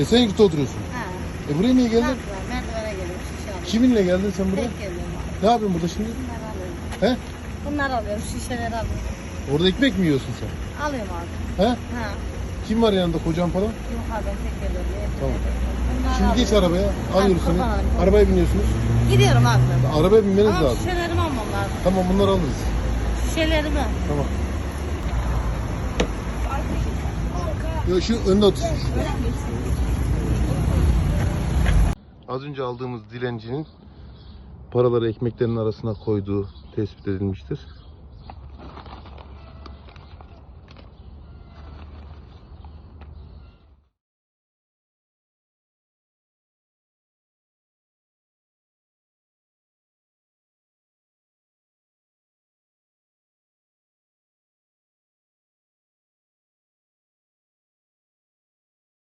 Esenyurt'ta oturuyorsun. Ha. E buraya niye geldin? Merdivene geliyorum şişe alıyorum. Kiminle geldin sen buraya? Tek geliyorum abi. Ne yapıyorsun burada şimdi? Bunları alıyorum. He? Bunları alıyorum. Şişeleri alıyorum. Orada ekmek mi yiyorsun sen? Alıyorum abi. He? Ha. Kim var yanında kocan falan? Yok abi ben tek geliyorum. Tamam. Bunları Şimdi geç alıyorum. arabaya. Alıyoruz seni. olayım. Arabaya biniyorsunuz. Gidiyorum abi ben. Arabaya binmeniz Ama lazım. şişelerimi almam lazım. Tamam bunları alırız. Şişelerimi. Tamam. Yo, şu önde otursun. Az önce aldığımız dilencinin paraları ekmeklerin arasına koyduğu tespit edilmiştir.